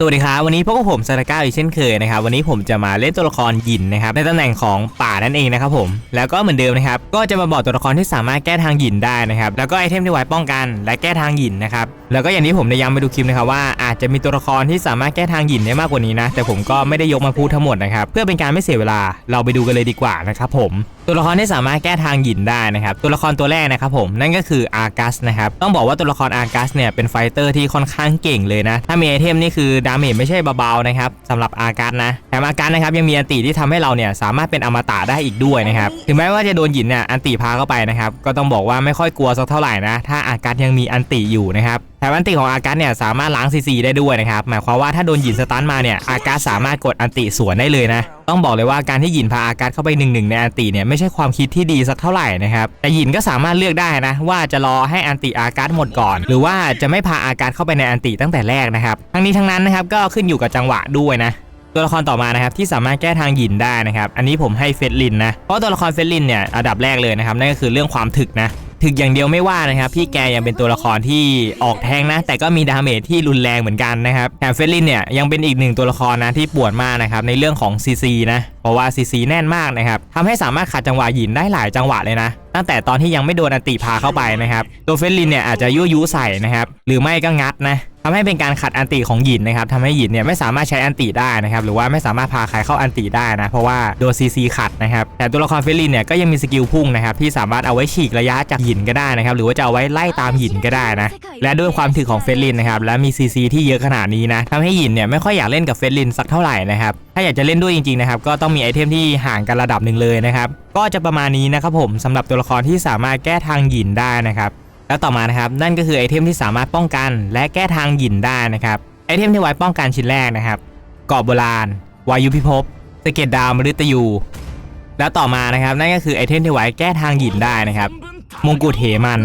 สวัสดีครับวันนี้พวกบผมซาตาก้าอีกเช่นเคยนะครับวันนี้ผมจะมาเล่นตัวละครหยินนะครับในตำแหน่งของป่านั่นเองนะครับผมแล้วก็เหมือนเดิมนะครับก็จะมาบอกตัวละครที่สามารถแก้ทางหยินได้นะครับแล้วก็ไอเทมที่ไว้ป้องกัน และแก้ทางหยินนะครับแล้วก็อย่างที่ผมได้ย้ำไปดูคลิปนะครับว่าอาจจะมีตัวละครที่สามารถแก้ทางหยินได้มากกว่านี้นะแต่ผมก็ไม่ได้ยกมาพูดทั้งหมดนะครับเพื่อเป็นการไม่เสียเวลาเราไปดูกันเลยดีกว่านะครับผม ตัวละครที่สามารถแก้ทางหยินได้นะครับ ตัวละครตัวแรกนะครับผมนั่นก็คืออาร์กัสนะครับต้องบอกว่าตัวละครอาร์กัสเนี่ยเป็นไฟเตอร์ที่ค่อนข้างเก่งเลยนะ ถ้ามีไอเทมนี่คือดาเมจไม่ใช่เบาๆนะครับสำหรับอาร์กัสนะแถมอาร์กัสนะครับยังมีอันติที่ทำให้เราเนี่ยสามารถเป็นอมตะได้อีกด้วยนะครับถึงแม้ว่าจะโดนหยินเนี่ยอันติพาเข้าไปนะครับก็ต้องบอกว่าไม่ค่อยกลัวสักเท่าไหร่นะถ้าอาร์กัสยังมีอันติอยู่นะครับแถมอันติของอาร์กัสเนี่ยสามารถล้างซีซีได้ด้วยนะครับหมายความว่าถ้าโดนหยินสตันมาเนี่ยอาร์กัสสามารถกดอันติสวนได้เลยนะ ต้องบอกเลยว่าการที่หยินพาอาการเข้าไปหนึ่งหนึ่งในอันติเนี่ยไม่ใช่ความคิดที่ดีสักเท่าไหร่นะครับแต่หยินก็สามารถเลือกได้นะ ว่าจะรอให้อันติอาการหมดก่อน หรือว่าจะไม่พาอาการเข้าไปในอันติตั้งแต่แรกนะครับทั้งนี้ทั้งนั้นนะครับก็ขึ้นอยู่กับจังหวะด้วยนะตัวละครต่อมานะครับที่สามารถแก้ทางหยินได้นะครับอันนี้ผมให้เฟสลินนะเพราะตัวละครเฟสลินเนี่ยอันดับแรกเลยนะครับนั่นก็คือเรื่องความถึกนะ ถึกอย่างเดียวไม่ว่านะครับ พี่แกยังเป็นตัวละครที่ออกแทงนะ แต่ก็มีดาเมจที่รุนแรงเหมือนกันนะครับแถมเฟรลินเนี่ยยังเป็นอีกหนึ่งตัวละครนะที่ปวดมากนะครับในเรื่องของ CC นะ ราะว่า CC แน่นมากนะครับทำให้สามารถขัดจังหวะหยินได้หลายจังหวะเลยนะตั้งแต่ตอนที่ยังไม่โดนอันติพาเข้าไปนะครับตัวเฟรลินเนี่ยอาจจะยั่วยุใส่นะครับหรือไม่ก็งัดนะทำให้เป็นการขัดอันติของหยินนะครับทำให้หยินเนี่ยไม่สามารถใช้อันติได้นะครับหรือว่าไม่สามารถพาใครเข้าอันติได้นะเพราะว่าโดน CC ขัดนะครับแต่ตัวละครเฟลินเนี่ยก็ยังมีสกิลพุ่งนะครับที่สามารถเอาไว้ฉีกระยะจากหยินก็ได้นะครับหรือว่าจะเอาไว้ไล่ตามหยินก็ได้นะและด้วยความถึกของเฟลินนะครับและมี CC ที่เยอะขนาดนี้นะทำให้หยินเนี่ยไม่ค่อยอยากเล่นกับเฟลินสักเท่าไหร่นะครับ ถ้าอยากจะเล่นด้วยจริงๆนะครับก็ต้องมีไอเทมที่ห่างกันระดับหนึ่งเลยนะครับก็จะประมาณนี้นะครับผมสำหรับตัวละครที่สามารถแก้ทางหยินได้นะครับแล้วต่อมานะครับนั่นก็คือไอเทมที่สามารถป้องกัน และแก้ทางหยินได้นะครับไอเทมที่ไว้ป้องกันชิ้นแรกนะครับเกาะโบราณ วายุพิภพสะเก็ดดาวมฤตยู แล้วต่อมานะครับนั่นก็คือไอเทมที่ไว้แก้ทางหยินได้นะครับมงกุฎเหมัน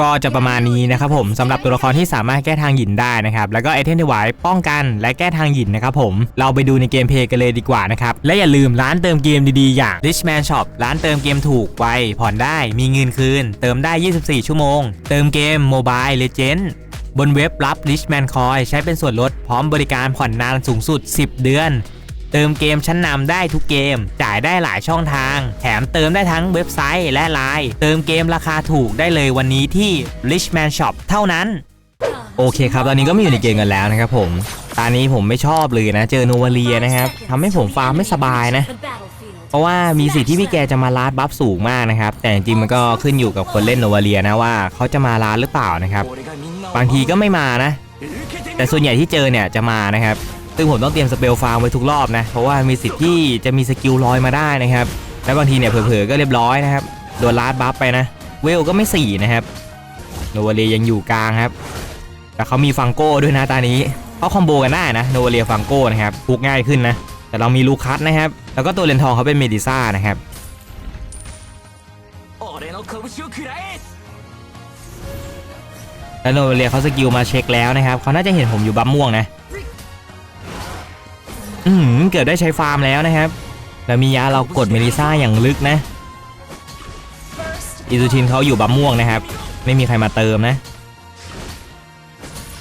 ก็จะประมาณนี้นะครับผมสำหรับตัวละครที่สามารถแก้ทางหยินได้นะครับแล้วก็ไอเทมที่ไว้ป้องกันและแก้ทางหยินนะครับผมเราไปดูในเกมเพลย์กันเลยดีกว่านะครับและอย่าลืมร้านเติมเกมดีๆ อย่าง Richman Shop ร้านเติมเกมถูกไวผ่อนได้มีเงินคืน เติมได้ 24 ชั่วโมง เติมเกม Mobile Legend บนเว็บรับ Richman Coin ใช้เป็นส่วนลดพร้อมบริการผ่อนนานสูงสุด 10 เดือน เติมเกมชั้นนำได้ทุกเกม จ่ายได้หลายช่องทาง แถมเติมได้ทั้งเว็บไซต์และไลน์เติมเกมราคาถูกได้เลยวันนี้ที่ Richman Shop เท่านั้น โอเคครับ ตอนนี้ก็มาอยู่ในเกมกันแล้วนะครับผม ตอนนี้ผมไม่ชอบเลยนะ เจอโนวาเลียนะครับทำให้ผมฟาร์มไม่สบายนะเพราะว่ามีสิทธิ์ที่พี่แกจะมาลาดบัฟสูงมากนะครับ แต่จริงๆมันก็ขึ้นอยู่กับคนเล่นโนวาเลียนะว่าเขาจะมาลาดหรือเปล่านะครับ บางทีก็ไม่มานะ แต่ส่วนใหญ่ที่เจอเนี่ยจะมานะครับ ซึ่งผมต้องเตรียมสเปลฟาร์มไว้ทุกรอบนะ เพราะว่ามีสิทธิ์ที่จะมีสกิลลอยมาได้นะครับ แล้วบางทีเนี่ยเผลอๆก็เรียบร้อยนะครับ โดนลาดบัฟไปนะ เวลก็ไม่สี่นะครับ โนวาเลียยังอยู่กลางครับ แต่เขามีฟังโก้ด้วยนะตานี้เขาคอมโบกันได้นะ โนวาเลียฟังโก้นะครับพุกง่ายขึ้นนะ แต่เรามีลูคัสนะครับ แล้วก็ตัวเลนทองเขาเป็นเมดิซ่านะครับแล้วโนเรียเขาสกิลมาเช็คแล้วนะครับ เขาน่าจะเห็นผมอยู่บัมม่วงนะ อืมเกือบได้ใช้ฟาร์มแล้วนะครับ แล้วมียาเรากดเมลิซ่าอย่างลึกนะ อิซูชินเขาอยู่บัมม่วงนะครับ ไม่มีใครมาเติมนะ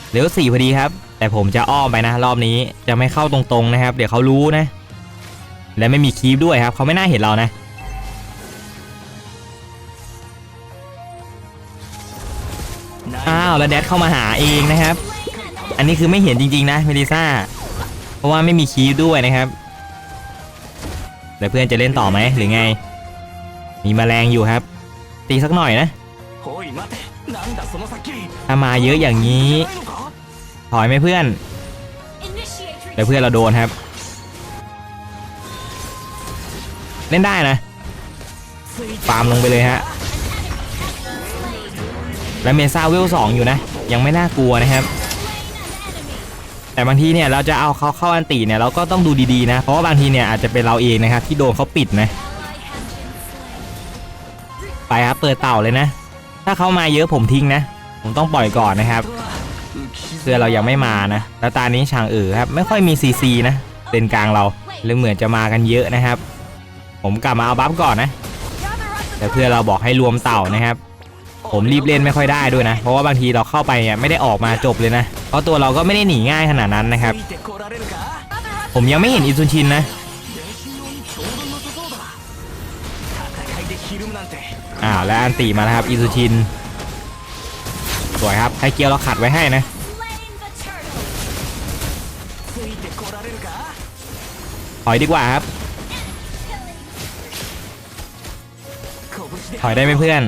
เหลือสี่พอดีครับ แต่ผมจะอ้อมไปนะ รอบนี้จะไม่เข้าตรงๆนะครับ เดี๋ยวเขารู้นะ และไม่มีคีฟด้วยครับ เขาไม่น่าเห็นเรานะอ้าวแล้วแดดเข้ามาหาเองนะครับ อันนี้คือไม่เห็นจริงๆนะเมลิซ่า ราะว่าไม่มีคีย์ด้วยนะครับแล้วเพื่อนจะเล่นต่อไหมหรือไง มีแมลงอยู่ครับ ตีสักหน่อยนะถ้ามาเยอะอย่างนี้ ถอยไหมเพื่อนแต่เพื่อนเราโดนครับ เล่นได้นะฟาร์มลงไปเลยฮะและเมซ่าเวลสองอยู่นะ ยังไม่น่ากลัวนะครับ แต่บางทีเนี่ยเราจะเอาเขาเข้าอันตีเนี่ยเราก็ต้องดูดีๆนะ เพราะว่าบางทีเนี่ยอาจจะเป็นเราเองนะครับที่โดนเขาปิดนะไปครับเปิดเต่าเลยนะ ถ้าเขามาเยอะผมทิ้งนะ ผมต้องปล่อยก่อนนะครับเพื่อเรายังไม่มานะแล้วตานี้ช่างเอ๋อครับไม่ค่อยมีซีซีนะเป็นกลางเราหรือเหมือนจะมากันเยอะนะครับ ผมกลับมาเอาบัฟก่อนนะแต่เพื่อเราบอกให้รวมเต่านะครับ ผมรีบเล่นไม่ค่อยได้ด้วยนะ เพราะว่าบางทีเราเข้าไปเนี่ยไม่ได้ออกมาจบเลยนะ เพราะตัวเราก็ไม่ได้หนีง่ายขนาดนั้นนะครับ ผมยังไม่เห็นอิซุนชินนะอ่าและอันตีมานะครับอิซุชินสวยครับใไฮเกียวเราขัดไว้ให้นะถอยดีกว่าครับ ถอยได้ไหมเพื่อน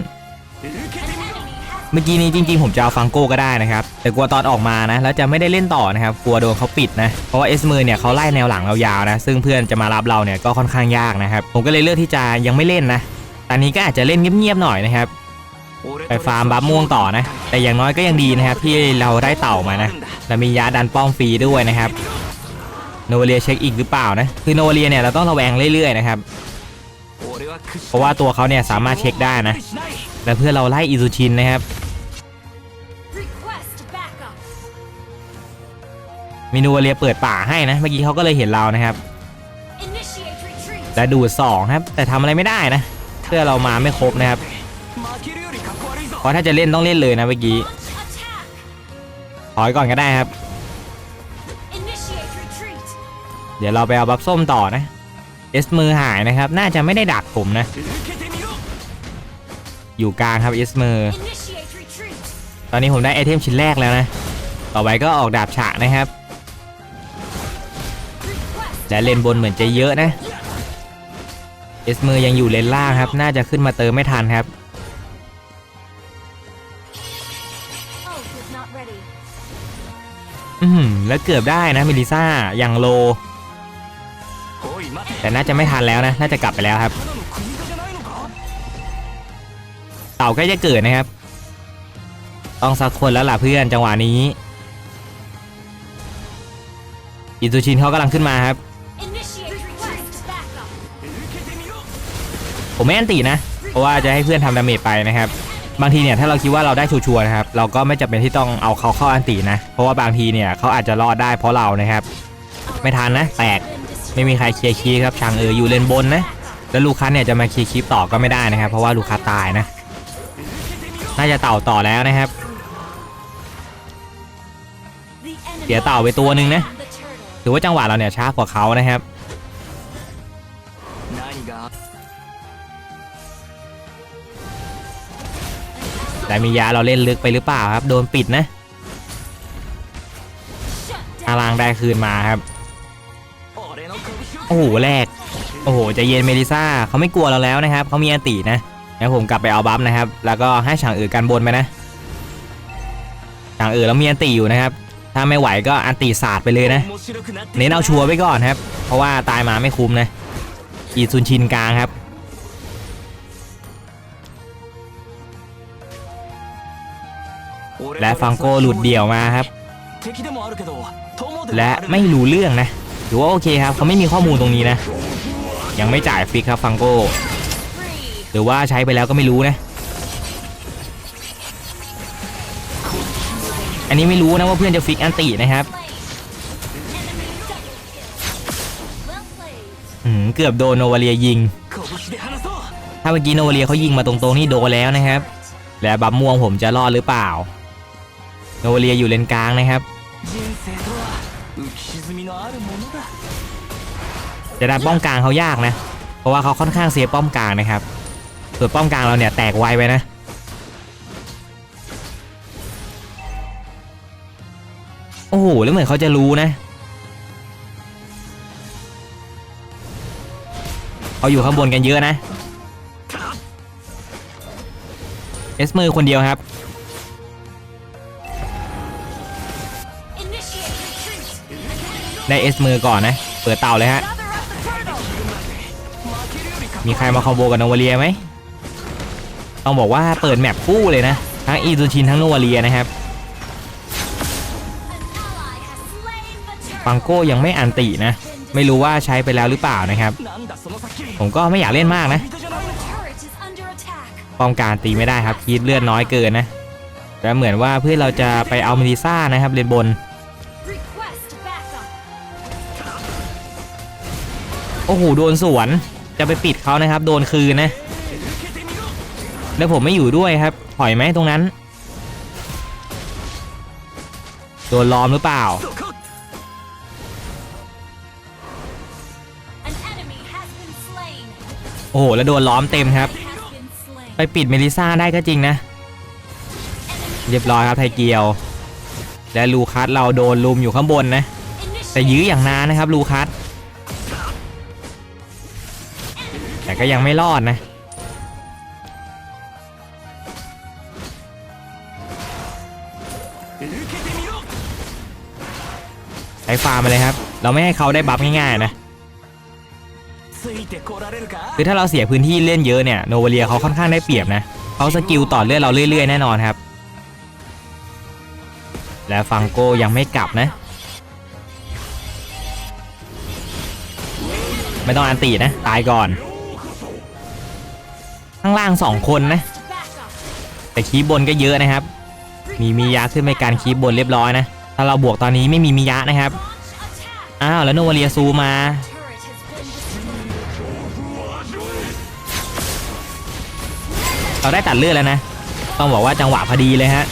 เมื่อกี้นี้จริงๆ ผมจะเอาฟังโก้ก็ได้นะครับ แต่กลัวตอนออกมานะแล้วจะไม่ได้เล่นต่อนะครับ กลัวโดนเขาปิดนะ เพราะว่าเอสมือเนี่ยเขาไล่แนวหลังเรายาวนะ ซึ่งเพื่อนจะมารับเราเนี่ยก็ค่อนข้างยากนะครับ ผมก็เลยเลือกที่จะยังไม่เล่นนะอันนี้ก็อาจจะเล่นเงียบๆหน่อยนะครับ ไปฟาร์มบัฟม่วงต่อนะ แต่อย่างน้อยก็ยังดีนะครับที่เราได้เต่ามานะ และมียาดันป้องฟรีด้วยนะครับโนเวเลียเช็คอีกหรือเปล่านะ คือโนเวเลียเนี่ยเราต้องระแวงเรื่อยๆนะครับ เพราะว่าตัวเขาเนี่ยสามารถเช็คได้นะ และเพื่อเราไล่อิซูชินนะครับมินูวเรียเปิดป่าให้นะ เมื่อกี้เขาก็เลยเห็นเรานะครับและดูดสองครับ แต่ทำอะไรไม่ได้นะ เพื่อเรามาไม่ครบนะครับ เพราะถ้าจะเล่นต้องเล่นเลยนะเมื่อกี้ถอยก่อนก็ได้ครับ เดี๋ยวเราไปเอาบัฟส้มต่อนะ เอสมือหายนะครับ น่าจะไม่ได้ดักผมนะ อยู่กลางครับเอสเมอร์ตอนนี้ผมได้ไอเทมชิ้นแรกแล้วนะ ต่อไปก็ออกดาบฉะนะครับ และเลนบนเหมือนจะเยอะนะ เอสเมอร์ยังอยู่เลนล่างครับ น่าจะขึ้นมาเติมไม่ทันครับ อืมแล้วเกือบได้นะมิลิซ่ายังโล แต่น่าจะไม่ทันแล้วนะ น่าจะกลับไปแล้วครับ เต่าใกล้จะเกิดนะครับ ต้องสักคนแล้วล่ะเพื่อนจังหวะนี้ อิซูชินเขากำลังขึ้นมาครับ ผมไม่อันตีนะ เพราะว่าจะให้เพื่อนทำดาเมจไปนะครับ บางทีเนี่ยถ้าเราคิดว่าเราได้ชัวร์นะครับ เราก็ไม่จำเป็นที่ต้องเอาเขาเข้าอันตีนะ เพราะว่าบางทีเนี่ยเขาอาจจะรอดได้เพราะเรานะครับ ไม่ทันนะ แตก ไม่มีใครเคลียร์คีครับชางเอออยู่เลนบนนะ แล้วลูคัสเนี่ยจะมาเคียร์คีต่อก็ไม่ได้นะครับ เพราะว่าลูคัสตายนะ น่าจะเต่าต่อแล้วนะครับ เสียเต่าไปตัวหนึ่งนะถือว่าจังหวะเราเนี่ยช้ากว่าเขานะครับแต่มียาเราเล่นลึกไปหรือเปล่าครับ โดนปิดนะอารางได้คืนมาครับโอ้โหแรกโอ้โหจะเย็นเมลิซ่าเขาไม่กลัวเราแล้วนะครับเขามีอตินะ แล้วผมกลับไปเอาบัฟนะครับ แล้วก็ให้ฉางอื่นกันบนไปนะฉางอื่นแล้วมีอันตีอยู่นะครับ ถ้าไม่ไหวก็อันตีศาสตร์ไปเลยนะ เน้นเอาชัวร์ไปก่อนครับ เพราะว่าตายมาไม่คุ้มนะ อีซุนชินกลางครับและฟังโกหลุดเดี่ยวมาครับ และไม่รู้เรื่องนะถือว่าโอเคครับเขาไม่มีข้อมูลตรงนี้นะ ยังไม่จ่ายฟิกครับฟังโก หรือว่าใช้ไปแล้วก็ไม่รู้นะ อันนี้ไม่รู้นะว่าเพื่อนจะฟิกอันตีนะครับเกือบโดนโนวาเลียยิง ถ้าเมื่อกี้โนวาเลียเขายิงมาตรงๆนี่โดนแล้วนะครับ แล้วบับม่วงผมจะรอดหรือเปล่า โนวาเลียอยู่เลนกลางนะครับจะดันป้องกลางเขายากนะ เพราะว่าเขาค่อนข้างเสียป้อมกลางนะครับ ส่วนป้อมกลางเราเนี่ยแตกไวไปนะโอ้โหแล้วเหมือนเขาจะรู้นะเขาอยู่ข้างบนกันเยอะนะเอสมือคนเดียวครับได้เอสมือก่อนนะ เปิดเต่าเลยฮะ มีใครมาคอมโบกับโนวาเลียไหม ต้องบอกว่าเปิดแมปคู่เลยนะ ทั้งอีซูชินทั้งโนวาเลียนะครับฟังโก้ยังไม่อันตินะ ไม่รู้ว่าใช้ไปแล้วหรือเปล่านะครับ ผมก็ไม่อยากเล่นมากนะป้องการตีไม่ได้ครับคิดเลือดน้อยเกินนะแต่เหมือนว่าเพื่อเราจะไปเอาเมดิซ่านะครับเลนบน โอ้โหโดนสวนจะไปปิดเขานะครับ โดนคืนนะ แล้วผมไม่อยู่ด้วยครับถอยไหมตรงนั้นโดนล้อมหรือเปล่าそこ An enemy has been slain. โอ้โห แล้วโดนล้อมเต็มครับ Has been slain. ไปปิดเมลิซ่าได้ก็จริงนะ เรียบร้อยครับไทเกียว และลูคัสเราโดนลุมอยู่ข้างบนนะ แต่ Initiate ยื้ออย่างนานนะครับลูคัส แต่ก็ยังไม่รอดนะ ไปฟาร์มมาเลยครับ เราไม่ให้เขาได้บัฟง่ายๆนะคือถ้าเราเสียพื้นที่เล่นเยอะเนี่ยโนเวเลียเขาค่อนข้างได้เปรียบนะเขาสกิลต่อเลือดเราเรื่อยๆแน่นอนครับ และฟังโกยังไม่กลับนะ ไม่ต้องอันตีนะ ตายก่อน ข้างล่างสองคนนะ แต่คีบบนก็เยอะนะครับ มีมียาขึ้นในการคีบบนเรียบร้อยนะ ถ้าเราบวกตอนนี้ไม่มีมียะนะครับ อ้าวแล้วโนวาเลียซูมา เราได้ตัดเลือดแล้วนะ ต้องบอกว่าจังหวะพอดีเลยฮะ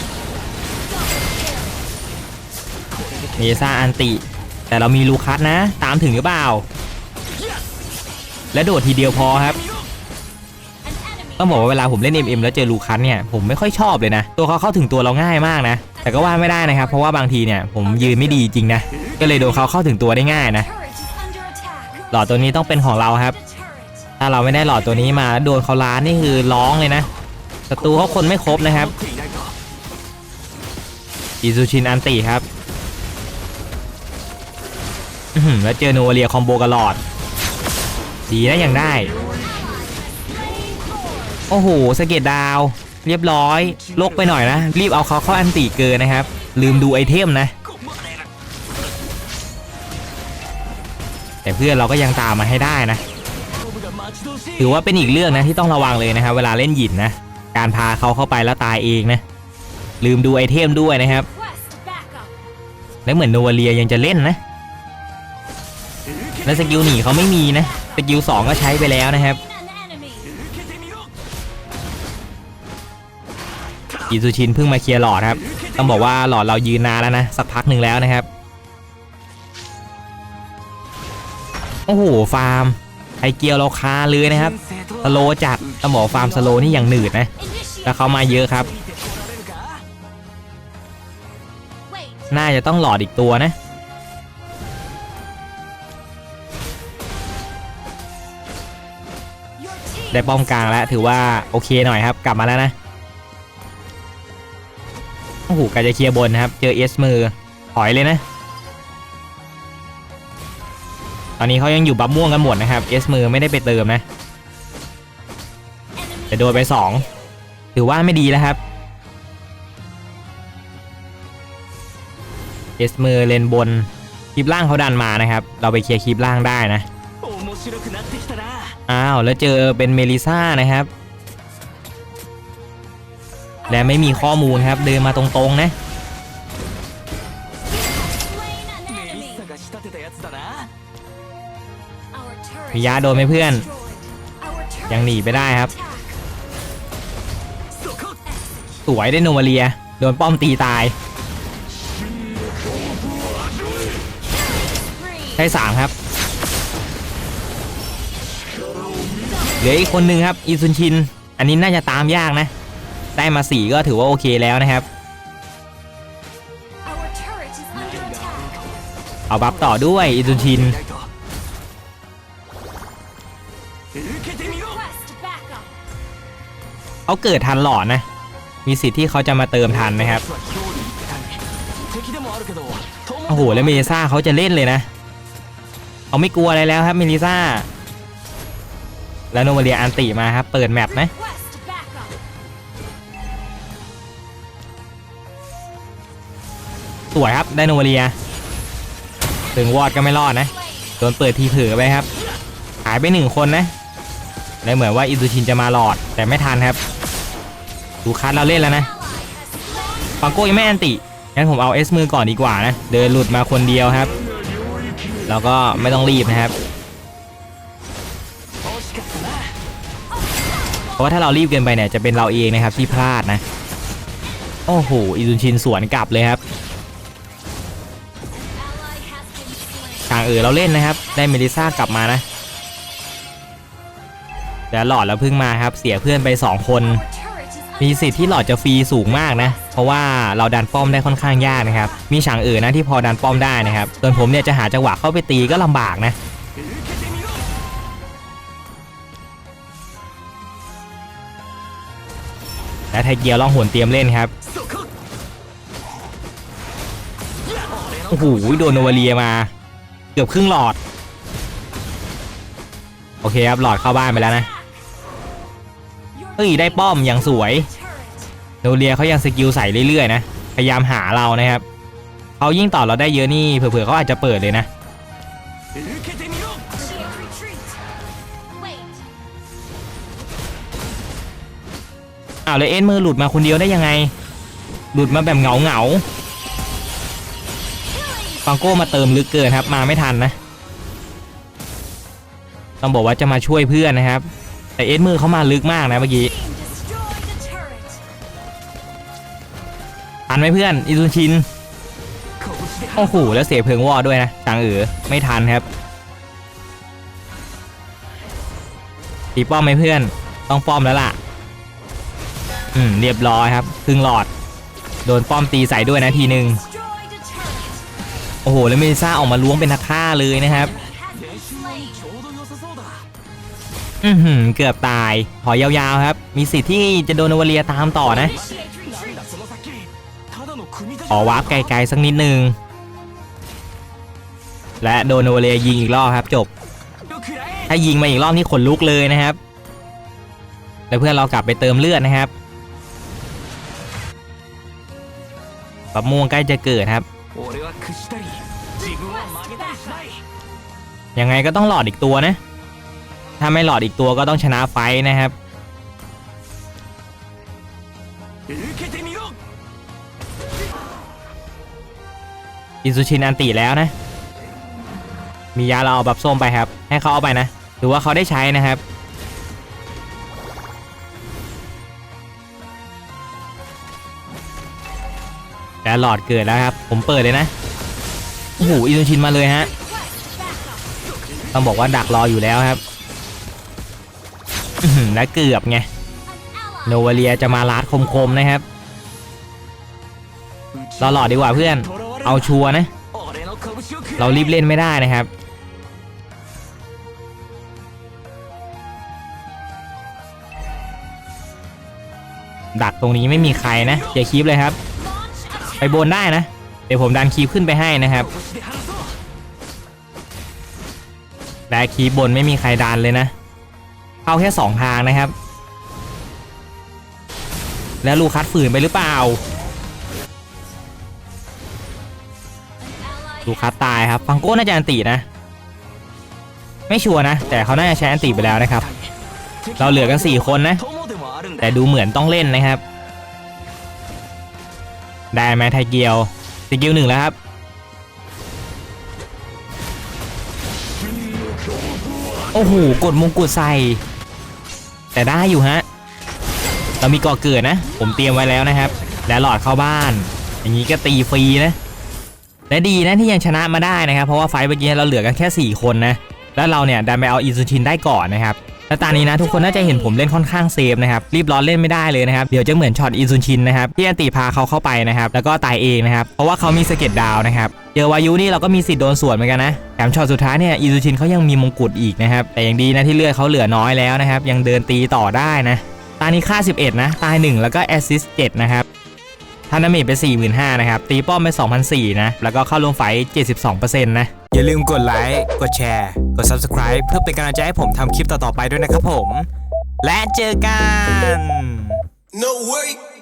เมซ่าอันติ แต่เรามีลูคัสนะ ตามถึงหรือเปล่า และโดดทีเดียวพอครับ ต้องบอกว่าเวลาผมเล่น MM แล้วเจอลูคัสเนี่ยผมไม่ค่อยชอบเลยนะ ตัวเขาเข้าถึงตัวเราง่ายมากนะ แต่ก็ว่าไม่ได้นะครับ เพราะว่าบางทีเนี่ยผมยืนไม่ดีจริงนะ ก็เลยโดนเขาเข้าถึงตัวได้ง่ายนะ หลอดตัวนี้ต้องเป็นของเราครับ ถ้าเราไม่ได้หลอดตัวนี้มาโดนเขาล้านนี่คือร้องเลยนะศัตรูเขาคนไม่ครบนะครับอิซูชินอันตีครับแล้วเจอโนเรียคอมโบกับหลอดดีนะยังได้ โอ้โหสเก็ตดาว เรียบร้อยลกไปหน่อยนะ รีบเอาเขาเข้าอันตีเกินนะครับ ลืมดูไอเทมนะ แต่เพื่อนเราก็ยังตามมาให้ได้นะ ถือว่าเป็นอีกเรื่องนะที่ต้องระวังเลยนะครับ เวลาเล่นหยินนะ การพาเขาเข้าไปแล้วตายเองนะ ลืมดูไอเทมด้วยนะครับ และเหมือนโนวาเลียยังจะเล่นนะ และสกิลหนีเขาไม่มีนะ สกิลสองก็ใช้ไปแล้วนะครับ อิซูชินเพิ่งมาเคลียร์หลอดครับ ต้องบอกว่าหลอดเรายืนนานแล้วนะ สักพักหนึ่งแล้วนะครับ โอ้โห ฟาร์มไอเกียวเราคาเลยนะครับ สโลจัดต้องบอกฟาร์มสโลนี่อย่างหนืดนะ แล้วเขามาเยอะครับ น่าจะต้องหลอดอีกตัวนะได้ป้อมกลางแล้วถือว่าโอเคหน่อยครับ กลับมาแล้วนะ หูกาจะเคลียร์บนนะครับ เจอเอสมือถอยเลยนะ ตอนนี้เขายังอยู่บัฟม่วงกันหมดนะครับเอสมือไม่ได้ไปเติมนะแต่โดนไป 2 ถือว่าไม่ดีแล้วครับเอสมือเลนบนคลิปล่างเขาดันมานะครับ เราไปเคลียร์คลิปล่างได้นะ อ้าว แล้วเจอเป็นเมลิซ่านะครับ และไม่มีข้อมูลครับเดินมาตรงๆนะพิยาโดนไหมเพื่อน ยังหนีไปได้ครับ สวยได้โนมาเรีย โดนป้อมตีตาย ใช้สามครับ เหลืออีกคนนึงครับอีซุนชิน อันนี้น่าจะตามยากนะ ได้มา 4 ก็ถือว่าโอเคแล้วนะครับ เอาบัฟต่อด้วยอิจุชิน เขาเกิดทันหลอดนะ มีสิทธิ์ที่เขาจะมาเติมทันนะครับ โอ้โห แล้วเมลิซ่าเขาจะเล่นเลยนะเขาไม่กลัวอะไรแล้วครับเมลิซ่าแล้วโนมาเลียอันติมาครับ เปิดแมปนะ วยครับไดโนเวเลีย ถึงวอดก็ไม่รอดนะ โดนเปิดทีเผือไปครับ หายไปหนึ่งคนนะเลยเหมือนว่าอิซูชินจะมาหลอดแต่ไม่ทันครับ ดูคัสเราเล่นแล้วนะฟังโก้ยังไม่แอนติงั้นผมเอาเอสมือก่อนดีกว่านะ เดินหลุดมาคนเดียวครับ แล้วก็ไม่ต้องรีบนะครับ เพราะว่าถ้าเรารีบเกินไปเนี่ยจะเป็นเราเองนะครับที่พลาดนะ โอ้โห อิซุนชินสวนกลับเลยครับ เออเราเล่นนะครับ ได้เมลิซ่ากลับมานะแต่หลอดเราเพิ่งมาครับ เสียเพื่อนไป 2 คน มีสิทธิ์ที่หลอดจะฟรีสูงมากนะ เพราะว่าเราดันป้อมได้ค่อนข้างยากนะครับ มีฉางเอ๋อนะที่พอดันป้อมได้นะครับ ส่วนผมเนี่ยจะหาจังหวะเข้าไปตีก็ลำบากนะและไทเกียวล่องหนเตรียมเล่นครับโอ้โหโดนโนวาเลียมา กือบครึ่งหลอด โอเคครับหลอดเข้าบ้านไปแล้วนะเอ้ยได้ป้อมอย่างสวยโนเรียเขายังสกิลใส่เรื่อยๆนะพยายามหาเรานะครับเขายิ่งต่อเราได้เยอะนี่เผื่อๆเขาอาจจะเปิดเลยนะอ้าวเลยเอ็นมือหลุดมาคนเดียวได้ยังไง หลุดมาแบบเหงาเหงา ฟังโก้มาเติมลึกเกินครับ มาไม่ทันนะ ต้องบอกว่าจะมาช่วยเพื่อนนะครับ แต่เอ็นมือเขามาลึกมากนะเมื่อกี้ Team destroy the turret. ทันไหมเพื่อน อิซุชิน โอ้โห แล้วเสียเพิงวอดด้วยนะจางเอ๋อไม่ทันครับตีป้อมไหมเพื่อน ต้องป้อมแล้วล่ะ อืม เรียบร้อยครับ ครึ่งหลอด โดนป้อมตีใส่ด้วยนะทีหนึ่ง โอ้โห แล้วเมซ่าออกมาล้วงเป็นนักฆ่าเลยนะครับ อือหือเกือบตาย หอยยาวๆครับ มีสิทธิ์ที่จะโดนวเลียตามต่อนะขอวาร์ปไกลๆสักนิดนึง และโดนโนเลียยิงอีกรอบครับจบ ถ้ายิงมาอีกรอบนี่ขนลุกเลยนะครับ แล้วเพื่อนเรากลับไปเติมเลือดนะครับประมวงใกล้จะเกิดครับ ยังไงก็ต้องหลอดอีกตัวนะ ถ้าไม่หลอดอีกตัวก็ต้องชนะไฟนะครับอิซูชินอันตีแล้วนะ มียาเราเอาบับส้มไปครับ ให้เขาเอาไปนะ หรือว่าเขาได้ใช้นะครับ แต่หลอดเกิดแล้วครับ ผมเปิดเลยนะ โอ้โหอิโดชินมาเลยฮะ ต้องบอกว่าดักรออยู่แล้วครับและเกือบไง โนวาเลียจะมาลาดคมๆนะครับ รอหลอดดีกว่าเพื่อน เอาชัวนะ เรารีบเล่นไม่ได้นะครับดักตรงนี้ไม่มีใครนะอย่าคีบเลยครับ ไปบนได้นะ เดี๋ยวผมดันคีบขึ้นไปให้นะครับแด้คีบบนไม่มีใครดันเลยนะ เข้าแค่สองทางนะครับ แล้วลูคัสฝืนไปหรือเปล่า ลูคัสตายครับ ฟังโก้น่าจะอันตีนะ ไม่ชัวร์นะ แต่เขาน่าจะใช้อันตีไปแล้วนะครับ เราเหลือกัน 4 คนนะ แต่ดูเหมือนต้องเล่นนะครับ ได้ไหมไทเกียวสกิลหนึ่งแล้วครับ โอ้โห กดมงกุฎใส่ แต่ได้อยู่ฮะ เรามีก่อเกิดนะ ผมเตรียมไว้แล้วนะครับ และหลอดเข้าบ้าน อย่างนี้ก็ตีฟรีนะ และดีนะที่ยังชนะมาได้นะครับ เพราะว่าไฟเมื่อกี้เราเหลือกันแค่ 4 คนนะ แล้วเราเนี่ยดันไปเอาอิซูชินได้ก่อนนะครับ แล้วตอนนี้นะทุกคนน่าจะเห็นผมเล่นค่อนข้างเซฟนะครับรีบร้อนเล่นไม่ได้เลยนะครับเดี๋ยวจะเหมือนช็อตอิซุนชินนะครับที่อันติพาเขาเข้าไปนะครับแล้วก็ตายเองนะครับเพราะว่าเขามีสเก็ตดาวนะครับเจอวายุนี่เราก็มีสิทธิ์โดนสวนเหมือนกันนะแถมช็อตสุดท้ายเนี่ยอิซุชินเขายังมีมงกุฎอีกนะครับแต่ยังดีนะที่เลือดเขาเหลือน้อยแล้วนะครับยังเดินตีต่อได้นะตานี้ค่า 11 นะ ตาย 1 แล้วก็แอสซิสต์7นะครับ ทานามิไป 45,000นะครับ ตีป้อมไป2,004นะ แล้วก็เข้าลงไฟ 72%นะ อย่าลืมกดไลค์ กดแชร์ กด Subscribe เพื่อเป็นกำลังใจให้ผมทำคลิปต่อ ๆ ไปด้วยนะครับผม และเจอกัน No way.